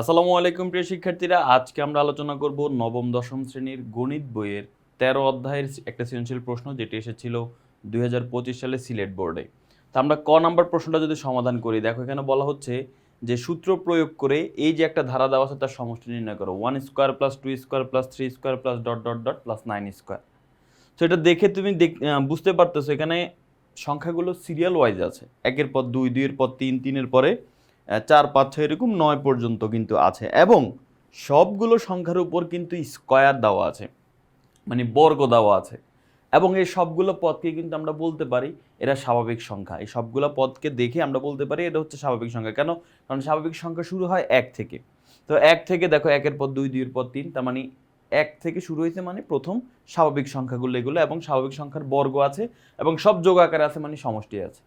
আসসালামু আলাইকুম, প্রিয় শিক্ষার্থীরা। আজকে আমরা আলোচনা করব নবম, দশম শ্রেণির গণিত বইয়ের তেরো অধ্যায়ের একটা সৃজনশীল প্রশ্ন, যেটি এসেছিল দুই হাজার পঁচিশ সালে সিলেট বোর্ডে। তা আমরা ক নাম্বার প্রশ্নটা যদি সমাধান করি, দেখো এখানে বলা হচ্ছে যে সূত্র প্রয়োগ করে এই যে একটা ধারা দেওয়া আছে, তার সমষ্টি নির্ণয় করো। One square plus two square plus three square plus dot dot dot plus nine square. তো এটা দেখে তুমি বুঝতে পারতেছো, এখানে সংখ্যাগুলো সিরিয়াল ওয়াইজ আছে। একের পর দুই, দুইয়ের পর তিন, তিনের পরে চার পাঁচ ছয় এরকম নয় পর্যন্ত কিন্তু আছে। এবং সবগুলো সংখ্যার উপর কিন্তু স্কয়ার দেওয়া আছে মানে বর্গ দেওয়া আছে। এবং এই সবগুলো পদকে কিন্তু আমরা বলতে পারি এরা স্বাভাবিক সংখ্যা। এই সবগুলো পদকে দেখে আমরা বলতে পারি এটা হচ্ছে স্বাভাবিক সংখ্যা। কেন? কারণ স্বাভাবিক সংখ্যা শুরু হয় এক থেকে। তো এক থেকে দেখো, একের পর দুই, দুইয়ের পর তিন, তার মানে এক থেকে শুরু হয়েছে মানে প্রথম স্বাভাবিক সংখ্যাগুলো এগুলো এবং স্বাভাবিক সংখ্যার বর্গ আছে এবং সব যোগ আকারে আছে মানে সমষ্টি আছে।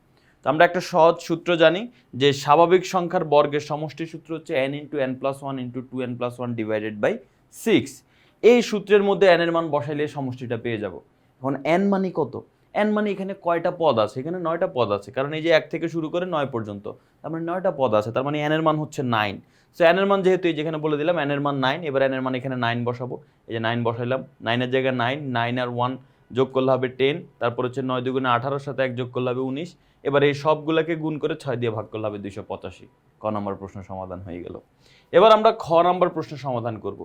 তো আমরা একটা সহজ সূত্র জানি যে স্বাভাবিক সংখ্যার বর্গের সমষ্টি সূত্র হচ্ছে n into n plus one into two n plus one divided by six এই সূত্রের মধ্যে এন এর মান বসাইলে সমষ্টিটা পেয়ে যাব। এখন এন মানে কত? এন মানে এখানে কয়টা পদ আছে? এখানে নয়টা পদ আছে, কারণ এই যে এক থেকে শুরু করে নয় পর্যন্ত, তার মানে নয়টা পদ আছে, তার মানে এন এর মান হচ্ছে নাইন সো এন এর মান যেহেতু এই যেখানে বলে দিলাম এন এর মান নাইন এবার এন এর মান এখানে নাইন বসাবো। এই যে নাইন বসাইলাম নাইনের জায়গায় নাইন নাইন আর ওয়ান যোগ করলে হবে টেন তারপর হচ্ছে নয় দুগুণে আঠারোর সাথে এক যোগ করলে হবে উনিশ। এবার এই সবগুলোকে গুণ করে ছয় দিয়ে ভাগ করলে হবে দুইশো পঁচাশি। ক নম্বর প্রশ্ন সমাধান হয়ে গেল। এবার আমরা খ নম্বর প্রশ্ন সমাধান করব।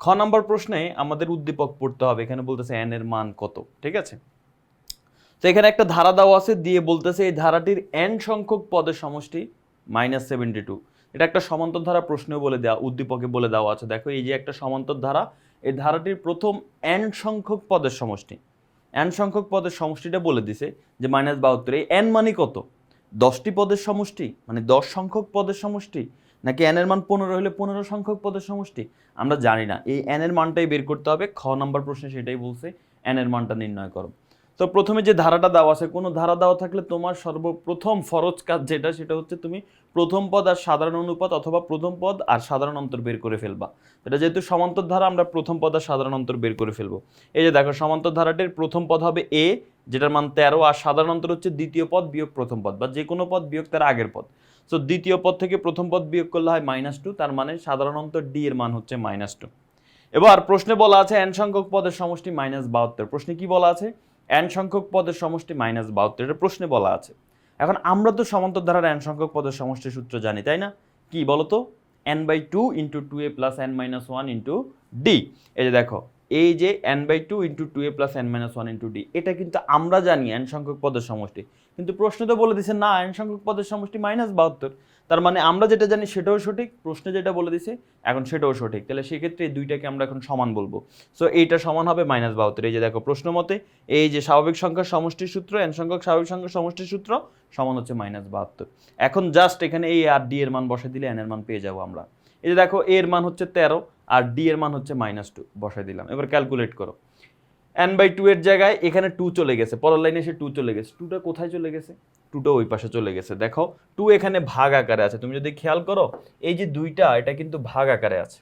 খ নম্বর প্রশ্নে আমাদের উদ্দীপক পড়তে হবে, এখানে বলতেছে এন এর মান কত, ঠিক আছে? তো এখানে একটা ধারা দেওয়া আছে, দিয়ে বলতেছে এই ধারাটির এন সংখ্যক পদের সমষ্টি মাইনাস সেভেন্টি টু এটা একটা সমান্তর ধারা প্রশ্নেও বলে দেওয়া, উদ্দীপকে বলে দেওয়া আছে। দেখো এই যে একটা সমান্তর ধারা এই ধারাটির প্রথম এন সংখ্যক পদের সমষ্টি। এন সংখ্যক পদের সমষ্টিটা বলে দিছে যে মাইনাস বাহাত্তর এই এন মানে কত? দশটি পদের সমষ্টি মানে দশ সংখ্যক পদের সমষ্টি, নাকি এন এর মান পনেরো হলে পনেরো সংখ্যক পদের সমষ্টি? আমরা জানি না। এই এন এর মানটাই বের করতে হবে। খ নম্বর প্রশ্নে সেটাই বলছে এন এর মানটা নির্ণয় করো। তো প্রথমে যে ধারাটা দেওয়া আছে, কোনো ধারা দেওয়া থাকলে তোমার সর্বপ্রথম ফরজ কাজ যেটা, সেটা হচ্ছে তুমি প্রথম পদ আর সাধারণ অনুপাত অথবা প্রথম পদ আর সাধারণ অন্তর বের করে ফেলবা। এটা যেহেতু সমান্তর ধারা, আমরা প্রথম পদ আর সাধারণ অন্তর বের করে ফেলব। এই যে দেখো, সমান্তর ধারাটির প্রথম পদ হবে এ যেটার মান তেরো, আর সাধারণ অন্তর হচ্ছে দ্বিতীয় পদ বিয়োগ প্রথম পদ, বা যে কোনো পদ বিয়োগ তার আগের পদ। সো দ্বিতীয় পদ থেকে প্রথম পদ বিয়োগ করলে হয় মাইনাস টু তার মানে সাধারণ অন্তর ডি এর মান হচ্ছে মাইনাস টু এবার প্রশ্নে বলা আছে এন সংখ্যক পদের সমষ্টি মাইনাস বাহাত্তর। প্রশ্নে কি বলা আছে? এন সংখ্যক পদের সমষ্টি মাইনাস বাহাত্তর, এটা প্রশ্নে বলা আছে। এখন আমরা তো সমান্তর ধারার এন সংখ্যক পদের সমষ্টি সূত্র জানি, তাই না? কি বলতো? N by two into two a plus n minus one into d এই যে দেখো, এই যে n by two into two a plus n minus one into d এটা কিন্তু আমরা জানি এন সংখ্যক পদের সমষ্টি। কিন্তু প্রশ্ন তো বলে দিচ্ছে না এন সংখ্যক পদের সমষ্টি মাইনাস বাহাত্তর। তার মানে আমরা যেটা জানি সেটাও সঠিক, প্রশ্নে যেটা বলে দিছে, এখন সেটাও সঠিক। তাহলে সেক্ষেত্রে এই দুইটাকে আমরা এখন সমান বলব। সো এইটা সমান হবে মাইনাস বাহাত্তর। এই যে দেখো প্রশ্ন মতে, এই যে স্বাভাবিক সংখ্যার সমষ্টির সূত্র এন সংখ্যক স্বাভাবিক সংখ্যার সমষ্টির সূত্র সমান হচ্ছে মাইনাস বাহাত্তর। এখন জাস্ট এখানে এই আর ডি এর মান বসে দিলে এন এর মান পেয়ে যাব আমরা। এই যে দেখো এর মান হচ্ছে তেরো, আর ডি এর মান হচ্ছে মাইনাস টু বসাই দিলাম। এবার ক্যালকুলেট করো। এন বাই টু এর জায়গায় এখানে টু চলে গেছে। পরের লাইনে এসে টু চলে গেছে। টুটা কোথায় চলে গেছে? টুটা ওই পাশে চলে গেছে। দেখো টু এখানে ভাগ আকারে আছে। তুমি যদি খেয়াল করো, এই যে দুইটা এটা কিন্তু ভাগ আকারে আছে।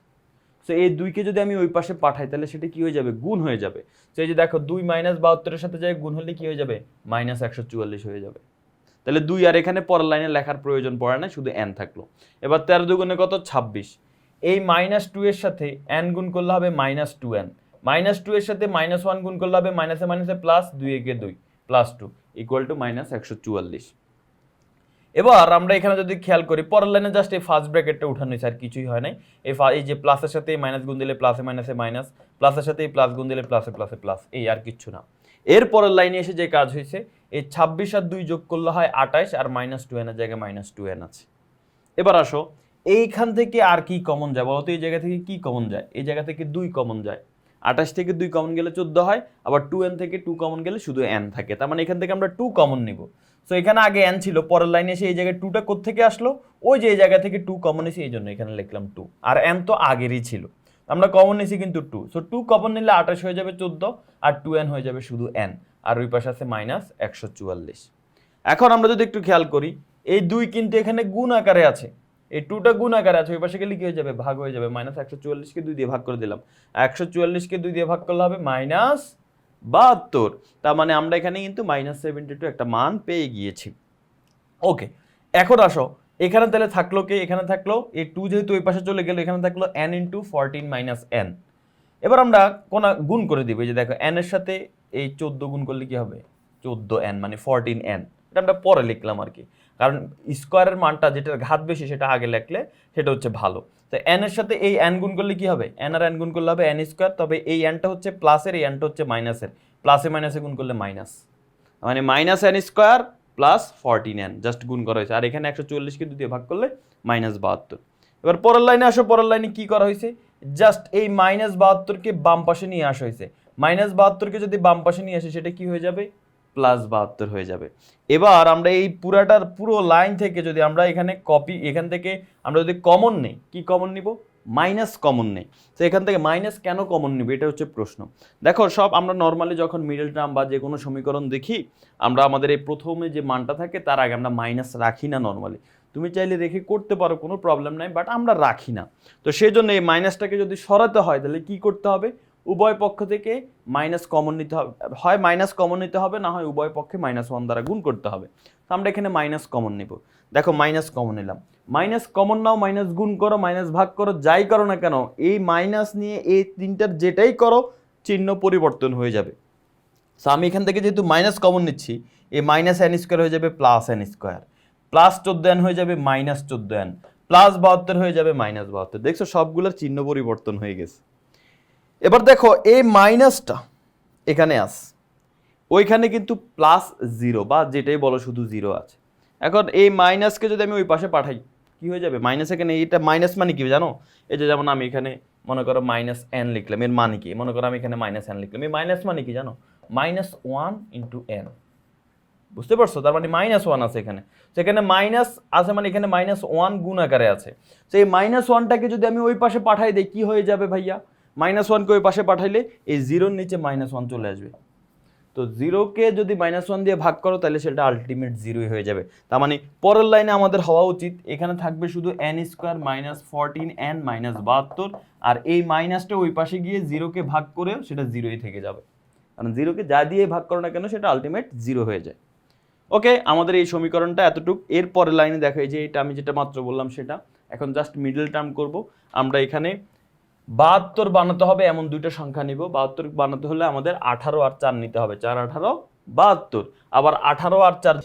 সো এই দুইকে যদি আমি ওই পাশে পাঠাই, তাহলে সেটা কি হয়ে যাবে? গুণ হয়ে যাবে। তো এই যে দেখো, দুই মাইনাস বাহাত্তরের সাথে যায়, গুণ হলে কি হয়ে যাবে? মাইনাস একশো চুয়াল্লিশ হয়ে যাবে। তাহলে দুই আর এখানে পরের লাইনে লেখার প্রয়োজন পড়ে না, শুধু এন থাকল। এবার তেরো দুগুণে কত? ছাব্বিশ। এই মাইনাস টু এর সাথে এন গুণ করলে হবে minus two n minus two এর সাথে মাইনাস ওয়ান গুণ করলে হবে মাইনাসে মাইনাসে প্লাস দুই একে দুই plus two equal to minus একশো চুয়াল্লিশ। এবার আমরা এখানে যদি খেয়াল করি, পরের লাইনে জাস্ট এই ফার্স্ট ব্র্যাকেটটা উঠানো হয়েছে আর কিছুই হয় নাই। এই এই যে প্লাসের সাথে মাইনাস গুণ দিলে প্লাসে মাইনাসে মাইনাস প্লাসের সাথে এই প্লাস গুণ দিলে প্লাসে প্লাসে প্লাস এই আর কিচ্ছু না। এর পরের লাইনে এসে যে কাজ হয়েছে, এই ছাব্বিশ আর দুই যোগ করলে হয় আঠাশ, আর মাইনাস টু এনের জায়গায় মাইনাস টু এন আছে। এবার আসো, এইখান থেকে আর কি কমন যায়? বলতো এই জায়গা থেকে কি কমন যায়? এই জায়গা থেকে দুই কমন যায়। আঠাশ থেকে দুই কমন গেলে চোদ্দ হয়, আবার টু এন থেকে টু কমন গেলে শুধু এন থাকে। তার মানে এখান থেকে আমরা টু কমন নিব। সো এখানে আগে এন ছিল, পরের লাইনে এসে এই জায়গায় টুটা থেকে আসলো? ওই যে এই জায়গা থেকে টু কমন এসে এই জন্য এখানে লিখলাম টু আর এন তো আগেরই ছিল। আমরা কমন নিয়েছি কিন্তু টু সো টু কমন নিলে আঠাশ হয়ে যাবে চোদ্দ, আর টু এন হয়ে যাবে শুধু এন আর ওই পাশে আছে মাইনাস একশো চুয়াল্লিশ। এখন আমরা যদি একটু খেয়াল করি, এই দুই কিন্তু এখানে গুণ আকারে আছে। এই টুটা গুণ আকারে আছে, ওই পাশে গেলে কি হয়ে যাবে? ভাগ হয়ে যাবে। মাইনাস একশো চুয়াল্লিশকে দুই দিয়ে ভাগ করে দিলাম। একশো চুয়াল্লিশকে দুই দিয়ে ভাগ করলে হবে মাইনাস বাহাত্তর। তার মানে আমরা এখানে কিন্তু মাইনাস সেভেন্টি টু একটা মান পেয়ে গিয়েছি। ওকে এখন আসো। এখানে তাহলে থাকল কে? এখানে থাকল। এ টু যেহেতু ওই পাশে চলে গেল, এখানে থাকল n into fourteen minus n এবার আমরা কোন গুণ করে দিব। যে দেখো এন এর সাথে এই চোদ্দ গুণ করলে কি হবে? চোদ্দ এন মানে ফরটিন এন এটা আমরা পরে লিখলাম আর কি। কারণ স্কোয়ারের মানটা যেটার ঘাত বেশি সেটা আগে লেখলে সেটা হচ্ছে ভালো। তো এন এর সাথে এই এন গুণ করলে কি হবে? এন আর এন গুণ করলে হবে এন স্কোয়ার, তবে এই এনটা হচ্ছে প্লাসের এই এনটা হচ্ছে মাইনাসের প্লাসে মাইনাসে গুণ করলে মাইনাস মানে minus n square plus fourteen n just গুণ করা হয়েছে। আর এখানে একশো চল্লিশকে দিয়ে ভাগ করলে মাইনাস বাহাত্তর। এবার পরের লাইনে আসো, পরের লাইনে কি করা হয়েছে? জাস্ট এই মাইনাস বাহাত্তরকে বাম পাশে নিয়ে আসা হয়েছে। মাইনাস বাহাত্তরকে যদি বাম পাশে নিয়ে আসে, সেটা কি হয়ে যাবে? প্লাস বাহাত্তর হয়ে যাবে। এবার আমরা এই পুরাটার পুরো লাইন থেকে যদি আমরা এখানে কপি এখান থেকে আমরা যদি কমন নেই, কি কমন নিব? মাইনাস কমন নেই। তো এখান থেকে মাইনাস কেন কমন নিব? এটা হচ্ছে প্রশ্ন। দেখো, সব আমরা নর্মালি যখন মিডল টার্ম বা যে কোনো সমীকরণ দেখি, আমরা আমাদের এই প্রথমে যে মানটা থাকে, তার আগে আমরা মাইনাস রাখি না নর্মালি তুমি চাইলে রেখে করতে পারো, কোনো প্রবলেম নাই বাট আমরা রাখি না। তো সেই জন্য এই মাইনাসটাকে যদি সরাতে হয়, তাহলে কি করতে হবে? উভয় পক্ষ থেকে মাইনাস কমন নিতে হবে। হয় মাইনাস কমন নিতে হবে, না হয় উভয় পক্ষে মাইনাস ওয়ান দ্বারা গুণ করতে হবে। তো আমরা এখানে মাইনাস কমন নিব। দেখো মাইনাস কমন নিলাম। মাইনাস কমন নাও মাইনাস গুণ করো মাইনাস ভাগ করো, যাই করো না কেন, এই মাইনাস নিয়ে এই তিনটার যেটাই করো, চিহ্ন পরিবর্তন হয়ে যাবে। সো আমি এখান থেকে যেহেতু মাইনাস কমন নিচ্ছি, এই মাইনাস এন স্কোয়ার হয়ে যাবে প্লাস এন স্কোয়ার প্লাস চোদ্দ এন হয়ে যাবে মাইনাস চোদ্দ এন প্লাস বাহাত্তর হয়ে যাবে মাইনাস বাহাত্তর। দেখছ সবগুলোর চিহ্ন পরিবর্তন হয়ে গেছে। এবার দেখো, এই মাইনাসটা এখানে আস ওইখানে কিন্তু প্লাস জিরো বা যেটাই বলো শুধু জিরো আছে। এখন এই মাইনাসকে যদি আমি ওই পাশে পাঠাই, কি হয়ে যাবে? মাইনাস এখানে এইটা মাইনাস মানে কি জানো? এই যে যেমন আমি এখানে মনে করো মাইনাস এন লিখলাম, এর মানে কি? মনে করো আমি এখানে মাইনাস এন লিখলাম, এই মাইনাস মানে কি জানো? মাইনাস ওয়ান ইন্টু এন বুঝতে পারছ? তার মানে মাইনাস ওয়ান আছে এখানে। সেখানে মাইনাস আছে মানে এখানে মাইনাস ওয়ান গুণ আকারে আছে। তো এই মাইনাস ওয়ানটাকে যদি আমি ওই পাশে পাঠাই দিই, কি হয়ে যাবে ভাইয়া? মাইনাস ওয়ানকে ওই পাশে পাঠাইলে এই জিরোর নিচে মাইনাস ওয়ান চলে আসবে। তো জিরোকে যদি মাইনাস ওয়ান দিয়ে ভাগ করো, তাহলে সেটা আলটিমেট জিরোই হয়ে যাবে। তার মানে পরের লাইনে আমাদের হওয়া উচিত, এখানে থাকবে শুধু n square minus fourteen n minus বাহাত্তর, আর এই মাইনাসটা ওই পাশে গিয়ে জিরোকে ভাগ করেও সেটা জিরোই থেকে যাবে। কারণ জিরোকে যা দিয়ে ভাগ করো না কেন, সেটা আলটিমেট জিরো হয়ে যায়। ওকে, আমাদের এই সমীকরণটা এতটুক। এর পরের লাইনে দেখো যে এটা আমি যেটা মাত্র বললাম সেটা। এখন জাস্ট মিডল টার্ম করব। আমরা এখানে বাহাত্তর বানাতে হবে এমন দুইটা সংখ্যা নিব। বাহাত্তর বানাতে হলে আমাদের আঠারো আর চার নিতে হবে। চার, আঠারো, বাহাত্তর। আবার আঠারো আর চার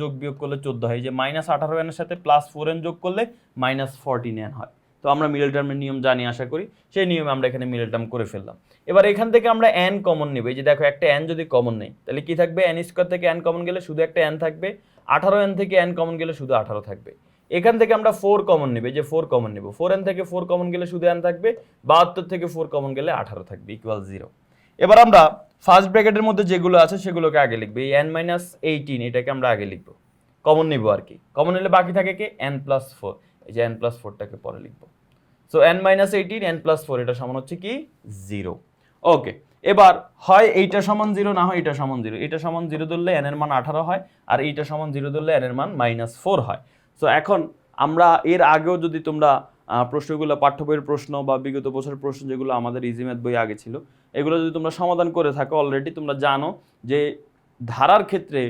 যোগ বিয়োগ করলে চোদ্দ হয়। যে মাইনাস আঠারো এনের সাথে প্লাস ফোর এন যোগ করলে মাইনাস ফোরটিন এন হয়। তো আমরা মিডল টার্মের নিয়ম জানি, আশা করি। সেই নিয়মে আমরা এখানে মিডল টার্ম করে ফেললাম। এবার এখান থেকে আমরা এন কমন নেব। এই যে দেখো, একটা এন যদি কমন নেই, তাহলে কি থাকবে? এন স্কোয়ার থেকে এন কমন গেলে শুধু একটা এন থাকবে। আঠারো এন থেকে এন কমন গেলে শুধু আঠারো থাকবে। এখান থেকে আমরা ফোর কমন নেবে যে ফোর কমন নেব। ফোর এন থেকে ফোর কমন গেলে শুধু এন থাকবে, বাহাত্তর থেকে ফোর কমন গেলে আঠারো থাকবে ইকুয়াল জিরো এবার আমরা ফার্স্ট ব্র্যাকেটের মধ্যে যেগুলো আছে সেগুলোকে আগে লিখব। এই এন মাইনাস এইটিন এটাকে আমরা আগে লিখব। কমন নেব আর কি। কমন নিলে বাকি থাকে কি? এন প্লাস ফোর এই যে এন প্লাস ফোরটাকে পরে লিখব। So n minus eighteen n plus four এটা সমান হচ্ছে কি? জিরো ওকে এবার হয় এইটা সমান জিরো, না হয় এটা সমান জিরো। এটা সমান জিরো ধরলে এন এর মান আঠারো হয় আর এইটা সমান জিরো ধরলে এন এর মান মাইনাস ফোর হয়। সো এখন আমরা এর আগেও যদি তোমরা প্রশ্নগুলো, পাঠ্য বইয়ের প্রশ্ন বা বিগত বছরের প্রশ্ন যেগুলো আমাদের ইজিম্যাথ বই আগে ছিল, এগুলো যদি তোমরা সমাধান করে থাকো অলরেডি তোমরা জানো যে ধারার ক্ষেত্রে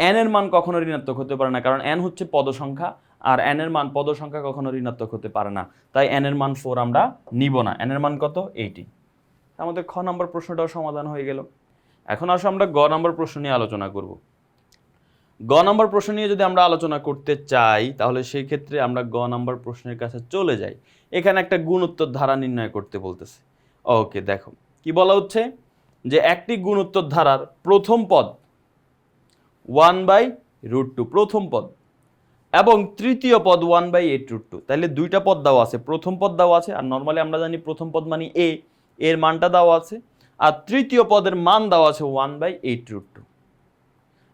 এন এর মান কখনো ঋণাত্মক হতে পারে না, কারণ এন হচ্ছে পদ সংখ্যা আর এন এর মান পদ সংখ্যা কখনো ঋণাত্মক হতে পারে না। তাই এন এর মান ফোর আমরা নিব না। এন এর মান কত? এইটি আমাদের খ নম্বর প্রশ্নটাও সমাধান হয়ে গেল। এখন আসো আমরা গ নম্বর প্রশ্ন নিয়ে আলোচনা করব। গ নম্বর প্রশ্ন নিয়ে যদি আমরা আলোচনা করতে চাই, তাহলে সেই ক্ষেত্রে আমরা গ নম্বর প্রশ্নের কাছে চলে যাই। এখানে একটা গুণোত্তর ধারা নির্ণয় করতে বলতেছে। ওকে, দেখো। কি বলা হচ্ছে? যে একটি গুণোত্তর ধারার প্রথম পদ ওয়ান বাই রুট টু, প্রথম পদ। এবং তৃতীয় পদ one by eight root two. তাহলে দুইটা পদ দেওয়া আছে। প্রথম পদ দেওয়া আছে, আর নর্মালি আমরা জানি প্রথম পদ মানে এ। এর মানটা দেওয়া আছে, আর তৃতীয় পদের মান দেওয়া আছে one by eight root two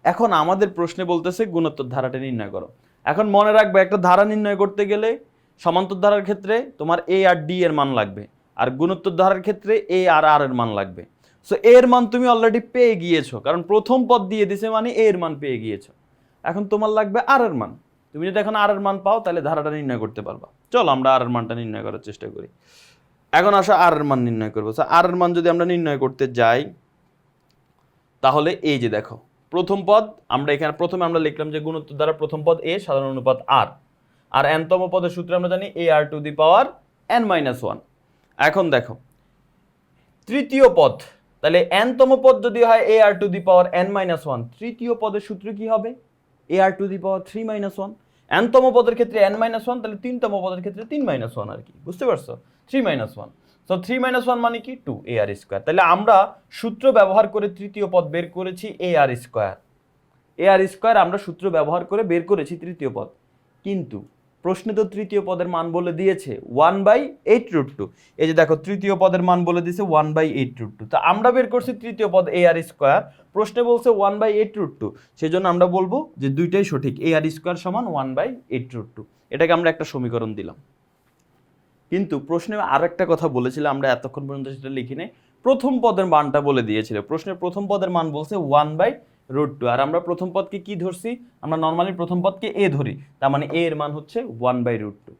এখন আমাদের প্রশ্নে বলতেছে গুণোত্তর ধারাটা নির্ণয় করো। এখন মনে রাখবে, একটা ধারা নির্ণয় করতে গেলে সমান্তর ধারার ক্ষেত্রে তোমার এ আর ডি এর মান লাগবে, আর গুণোত্তর ধারার ক্ষেত্রে এ আর আর এর মান লাগবে। সো এর মান তুমি অলরেডি পেয়ে গিয়েছো, কারণ প্রথম পদ দিয়ে দিছে মানে এর মান পেয়ে গিয়েছো। এখন তোমার লাগবে আর এর মান। তুমি যদি এখন আর এর মান পাও, তাহলে ধারাটা নির্ণয় করতে পারবা। চলো আমরা আর এর মানটা নির্ণয় করার চেষ্টা করি। এখন আসা আর এর মান নির্ণয় করব। আর এর মান যদি আমরা নির্ণয় করতে যাই, তাহলে এই যে দেখো, প্রথম পদ, আমরা এখানে প্রথমে আমরা লিখলাম যে গুণোত্তর দ্বারা প্রথম পদ এ সাধারণ অনুপাত আর আর এনতম পদের সূত্রে আমরা জানি a r to the power n minus one এখন দেখো, তৃতীয় পদ, তাহলে এনতম পদ যদি হয় a r to the power n minus one তৃতীয় পদের সূত্র কি হবে? A r to the power three minus one এনতম পদের ক্ষেত্রে এন মাইনাস ওয়ান তাহলে তিনতম পদের ক্ষেত্রে তিন মাইনাস ওয়ান আর কি। বুঝতে পারছ? Three minus one so three minus one মানে কি? টু এ আর স্কোয়ার তাহলে আমরা সূত্র ব্যবহার করে তৃতীয় পদ বের করেছি এ আর স্কোয়ার এ আর স্কোয়ার আমরা সূত্র ব্যবহার করে বের করেছি তৃতীয় পদ। কিন্তু প্রশ্নে তো তৃতীয় পদের মান বলে দিয়েছে one by eight root two এই যে দেখো, তৃতীয় পদের মান বলে দিয়েছে one by eight root two তা আমরা বের করছি তৃতীয় পদ এ আর স্কোয়ার প্রশ্নে বলছে one by eight root two সেই জন্য আমরা বলব যে দুইটাই সঠিক এ আর স্কোয়ার সমান one by eight root two এটাকে আমরা একটা সমীকরণ দিলাম। কিন্তু প্রশ্নে আরও একটা কথা বলেছিল, আমরা এতক্ষণ পর্যন্ত সেটা লিখি নাই প্রথম পদের মানটা বলে দিয়েছিল। প্রশ্নের প্রথম পদের মান বলছে ওয়ান বাই রুট টু আর আমরা প্রথম পদকে কি ধরছি? আমরা নর্মালি প্রথম পদকে এ ধরি, তার মানে এ এর মান হচ্ছে ওয়ান বাই রুট টু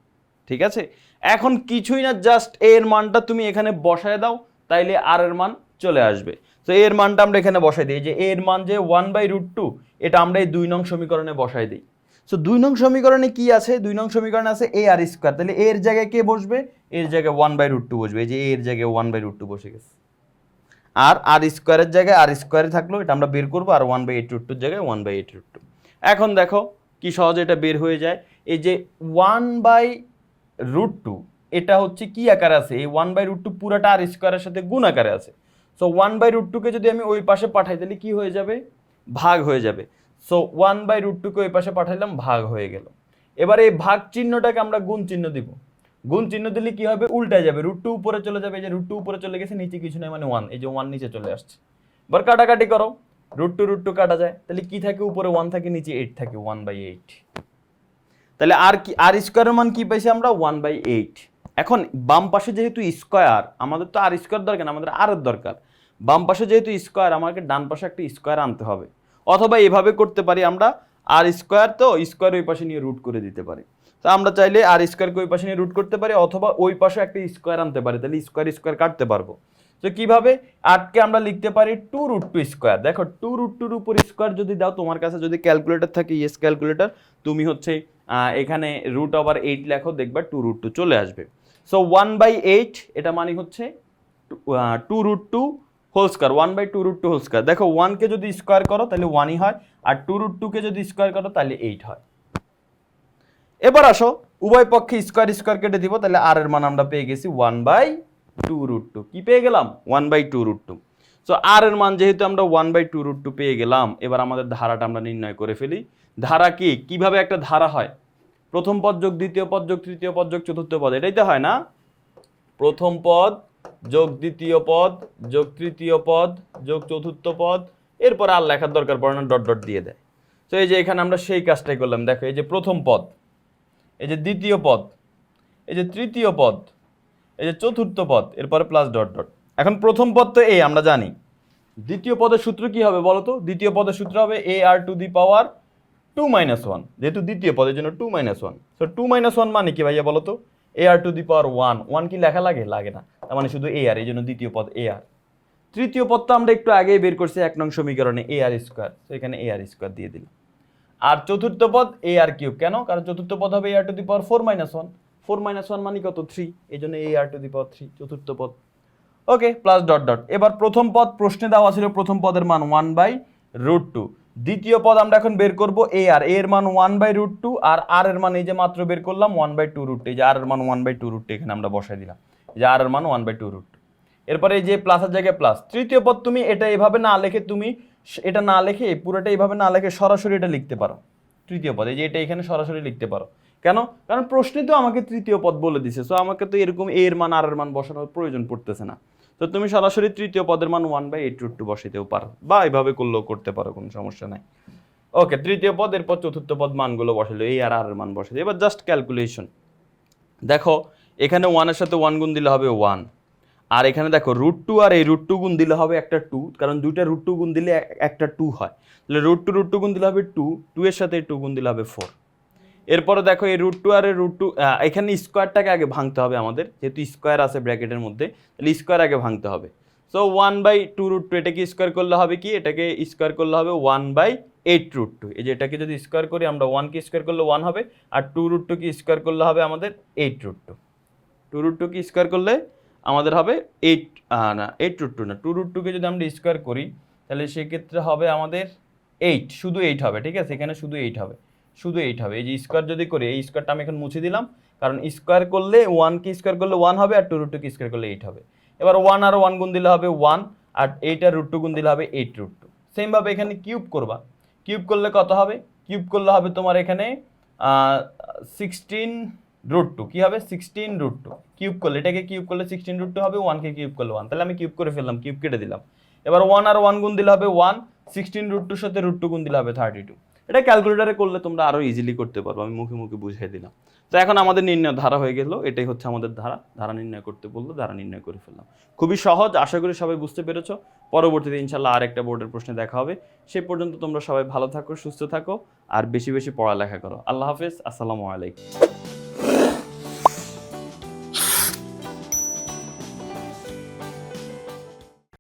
ঠিক আছে? এখন কিছুই না জাস্ট এ এর মানটা তুমি এখানে বসায় দাও, তাইলে আর এর মান চলে আসবে। তো এর মানটা আমরা এখানে বসাই দিই যে এর মান যে ওয়ান বাই রুট টু এটা আমরা এই দুই নং সমীকরণে বসাই দিই। সো দুই নং সমীকরণে কি আছে? দুই নং সমীকরণে আছে এ আর স্কোয়ার তাহলে এর জায়গায় কে বসবে? এর জায়গায় ওয়ান বাই রুট টু বসবে। এই যে এর জায়গায় ওয়ান বাই রুট টু বসে গেছে। আর আর স্কোয়ারের জায়গায় আর স্কোয়ারে থাকল এটা আমরা বের করব আর ওয়ান বাই এইট রুট টুর জায়গায় one by eight root two এখন দেখো কি সহজে এটা বের হয়ে যায়। এই যে ওয়ান বাই রুট টু এটা হচ্ছে কি আকারে আছে? এই ওয়ান বাই রুট টু পুরাটা আর স্কোয়ারের সাথে গুণ আকারে আছে। সো ওয়ান বাই রুট টুকে যদি আমি ওই পাশে পাঠাই, তাহলে কি হয়ে যাবে? ভাগ হয়ে যাবে। সো ওয়ান বাই রুট টুকে ওই পাশে পাঠাইলাম, ভাগ হয়ে গেল। এবার এই ভাগ চিহ্নটাকে আমরা গুণ চিহ্ন দিব। গুণ চিহ্ন দিলে কি হবে? উল্টায় যাবে। রুট টু উপরে চলে যাবে। এই যে রুট টু উপরে চলে গেছে, নিচে কিছু নেই মানে ওয়ান এই যে ওয়ান নিচে চলে আসছে। এবার কাটাকাটি করো। রুট টু রুট টু কাটা যায়। তাহলে কি থাকে? উপরে ওয়ান থাকে, নিচে এইট থাকে। ওয়ান বাই এইট তাহলে আর কি আর স্কোয়ারের মান কি পাইছি আমরা? ওয়ান বাই এইট এখন বাম পাশে যেহেতু স্কোয়ার আমাদের তো আর স্কোয়ার দরকার আমাদের আর এর দরকার। বাম পাশে যেহেতু স্কোয়ার আমাকে ডান পাশে একটা স্কোয়ার আনতে হবে। অথবা এভাবে করতে পারি আমরা, আর স্কোয়ার তো স্কোয়ার ওই পাশে নিয়ে রুট করে দিতে পারি। তো আমরা চাইলে আর স্কোয়ারকে ওই পাশে নিয়ে রুট করতে পারি অথবা ওই পাশে একটা স্কোয়ার আনতে পারি, তাহলে স্কোয়ার স্কোয়ার কাটতে পারব। তো কীভাবে? আটকে আমরা লিখতে পারি টু রুট টু স্কোয়ার দেখো টু রুট টুর উপর স্কোয়ার যদি দাও, তোমার কাছে যদি ক্যালকুলেটর থাকে ইয়েস ক্যালকুলেটর তুমি হচ্ছে এখানে রুট ওভার এইট লেখো, দেখবা টু রুট টু চলে আসবে। সো ওয়ান বাই এইট এটা মানে হচ্ছে two root two whole square one by two root two whole square দেখো ওয়ানকে যদি স্কোয়ার করো, তাহলে ওয়ানই হয়, আর টু রুট টুকে যদি স্কোয়ার করো, তাহলে এইট হয়। এবার আসো, উভয় পক্ষে স্কোয়ার স্কোয়ার কেটে দিব, তাহলে আর এর মান আমরা পেয়ে গেছি one by two root two কি পেয়ে গেলাম? One by two root two so r এর মান যেহেতু আমরা one by two root two পেয়ে গেলাম, এবার আমাদের ধারাটা আমরা নির্ণয় করে ফেলি। ধারা কি? কীভাবে একটা ধারা হয়? প্রথম পদ যোগ, দ্বিতীয় পদ যোগ, তৃতীয় পদ যোগ, চতুর্থ পদ, এটাই তো হয় না? প্রথম পদ যোগ, দ্বিতীয় পদ যোগ, তৃতীয় পদ যোগ, চতুর্থ পদ, এরপর আর লেখার দরকার পড়ে না ডট ডট দিয়ে দেয়। তো এই যে এখানে আমরা সেই কাজটাই করলাম। দেখো, এই যে প্রথম পদ এই যে দ্বিতীয় পদ, এই যে তৃতীয় পদ, এই যে চতুর্থ পদ, এরপরে প্লাস ডট ডট এখন প্রথম পদ তো এ আমরা জানি। দ্বিতীয় পদের সূত্র কি হবে বলো তো? দ্বিতীয় পদের সূত্র হবে a r to the power two minus one যেহেতু দ্বিতীয় পদের জন্য two minus one so two minus one মানে কি ভাইয়া বলো তো? A r to the power one one কি লেখা লাগে? লাগে না। তার মানে শুধু এ আর এই জন্য দ্বিতীয় পদ এ আর তৃতীয় পদ তো আমরা একটু আগেই বের করছি, এক নং সমীকরণে এ আর স্কোয়ার তো এখানে এ আর স্কোয়ার দিয়ে দিলাম। আর চতুর্থ পদ এ আর কিউব কেন? কারণ চতুর্থ পদ হবে a r to the power four minus one four minus one মানে কত? থ্রি এই জন্য এ r to the power three চতুর্থ পদ। ওকে প্লাস ডট ডট এবার প্রথম পদ প্রশ্নে দেওয়া ছিল প্রথম পদের মান ওয়ান বাই রুট টু দ্বিতীয় পদ আমরা এখন বের করব এ আর এর মান ওয়ান বাই রুট টু আর আর এর মান এই যে মাত্র বের করলাম ওয়ান বাই টু রুট এই যে আর এর মান ওয়ান বাই টু রুট এখানে আমরা বসাই দিলাম। যে আর এর মান ওয়ান বাই টু রুট এরপরে এই যে প্লাসের জায়গায় প্লাস তৃতীয় পদ তুমি এটা এভাবে না লেখে তুমি এটা না লিখে, পুরোটা এইভাবে না লিখে সরাসরি এটা লিখতে পারো। তৃতীয় পদ এই যে এটা এখানে সরাসরি লিখতে পারো। কেন? কারণ প্রশ্নে তো আমাকে তৃতীয় পদ বলে দিছে সো আমাকে তো এরকম এর মান আর এর মান বসানোর প্রয়োজন পড়তেছে না। তো তুমি সরাসরি তৃতীয় পদের মান one by eight root two বসাইতেও পারো, বা এইভাবে করলেও করতে পারো, কোনো সমস্যা নাই। ওকে তৃতীয় পদ, এরপর চতুর্থ পদ মানগুলো বসালো এই আর আর এর মান বসাইলো। এবার জাস্ট ক্যালকুলেশন দেখো, এখানে ওয়ানের সাথে ওয়ান গুণ দিলে হবে ওয়ান আর এখানে দেখো রুট টু আর এই রুট টু গুণ দিলে হবে একটা টু কারণ দুইটা রুট টু গুণ দিলে একটা টু হয়। তাহলে রুট টু রুট টু গুণ দিলে হবে টু টু এর সাথে টু গুণ দিলে হবে ফোর এরপরে দেখো, এই রুট টু আর রুট টু এখানে স্কোয়ারটাকে আগে ভাঙতে হবে আমাদের, যেহেতু স্কোয়ার আছে ব্র্যাকেটের মধ্যে, তাহলে স্কোয়ার আগে ভাঙতে হবে। So one by two root two এটাকে স্কোয়ার করলে হবে কি? এটাকে স্কোয়ার করলে হবে one by eight root two এই যে এটাকে যদি স্কোয়ার করি, আমরা ওয়ানকে স্কোয়ার করলে ওয়ান হবে, আর টু রুট টুকে স্কোয়ার করলে হবে আমাদের eight root two two root টুকে স্কোয়ার করলে আমাদের হবে এইট না এইট রুট টু না টু রুট টুকে যদি আমরা স্কোয়ার করি, তাহলে সেক্ষেত্রে হবে আমাদের এইট শুধু এইট হবে, ঠিক আছে? এখানে শুধু এইট হবে, শুধু এইট হবে। এই যে স্কোয়ার যদি করি, এই স্কোয়ারটা আমি এখন মুছে দিলাম, কারণ স্কোয়ার করলে ওয়ানকে স্কোয়ার করলে ওয়ান হবে, আর টু রুট টুকে স্কোয়ার করলে এইট হবে। এবার ওয়ান আর ওয়ান গুণ দিলে হবে ওয়ান আর এইট আর রুট টু গুণ দিলে হবে এইট রুট টু সেমভাবে এখানে কিউব করবা। কিউব করলে কত হবে? কিউব করলে হবে তোমার এখানে সিক্সটিন রুট টু কী হবে? সিক্সটিন রুট টু কিউব করলে, এটাকে কিউব করলে সিক্সটিন রুট টু হবে ওয়ানকে কিউব করলে ওয়ান তাহলে আমি কিউব করে ফেললাম কিউব কেটে দিলাম। এবার ওয়ান আর ওয়ান গুণ দিলে হবে ওয়ান সিক্সটিন রুট টুর সাথে রুট টু গুণ দিলে হবে থার্টি টু এটা ক্যালকুলেটারে করলে তোমরা আরও ইজিলি করতে পারব আমি মুখে মুখে বুঝিয়ে দিলাম। তো এখন আমাদের নির্ণয় ধারা হয়ে গেল, এটাই হচ্ছে আমাদের ধারা। ধারা নির্ণয় করতে বলল, ধারা নির্ণয় করে ফেললাম। খুবই সহজ, আশা করি সবাই বুঝতে পেরেছ। পরবর্তীতে ইনশাল্লাহ আর একটা বোর্ডের প্রশ্নে দেখা হবে। সে পর্যন্ত তোমরা সবাই ভালো থাকো, সুস্থ থাকো, আর বেশি বেশি পড়ালেখা করো। আল্লাহ হাফেজ, আসসালামু আলাইকুম।